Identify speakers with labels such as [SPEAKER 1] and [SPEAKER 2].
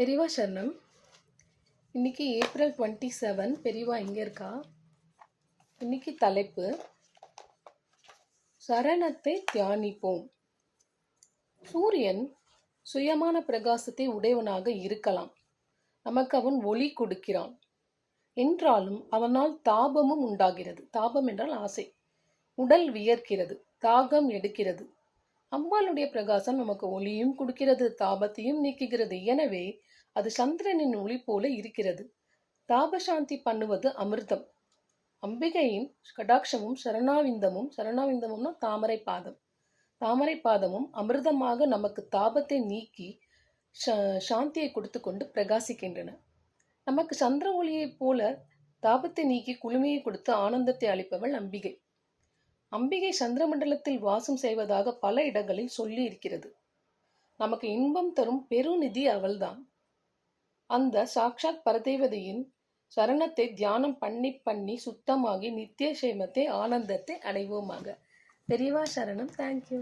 [SPEAKER 1] பெரியவா சரணம். இன்னைக்கு ஏப்ரல் டுவெண்ட்டி செவன் பெரியவா எங்கே இருக்கா? இன்னைக்கு தலைப்பு சரணத்தை தியானிப்போம். சூரியன் சுயமான பிரகாசத்தை உடையவனாக இருக்கலாம். நமக்கு அவன் ஒளி கொடுக்கிறான். என்றாலும் அவனால் தாபமும் உண்டாகிறது. தாபம் என்றால் ஆசை. உடல் வியர்க்கிறது. தாகம் எடுக்கிறது. அம்பாளுடைய பிரகாசம் நமக்கு ஒளியும் கொடுக்கிறது தாபத்தையும் நீக்குகிறது. எனவே அது சந்திரனின் ஒளி போல இருக்கிறது. தாபசாந்தி பண்ணுவது அமிர்தம். அம்பிகையின் கடாட்சமும் சரணாவிந்தமும் சரணாவிந்தமும்னா தாமரை பாதம். தாமரை பாதமும் அமிர்தமாக நமக்கு தாபத்தை நீக்கி சாந்தியை கொடுத்து கொண்டு பிரகாசிக்கின்றன. நமக்கு சந்திர ஒளியைப் போல தாபத்தை நீக்கி குளுமையை கொடுத்து ஆனந்தத்தை அளிப்பவள் அம்பிகை. அம்பிகை சந்திரமண்டலத்தில் வாசம் செய்வதாக பல இடங்களில் சொல்லி இருக்கிறது நமக்கு இன்பம் தரும் பெருநிதி அவள்தான். அந்த சாக்ஷாத் பரதேவதையின் சரணத்தை தியானம் பண்ணி பண்ணி சுத்தமாகி நித்திய சேமத்தை ஆனந்தத்தை அடைவோமாக. பெரியவா சரணம். தேங்க்யூ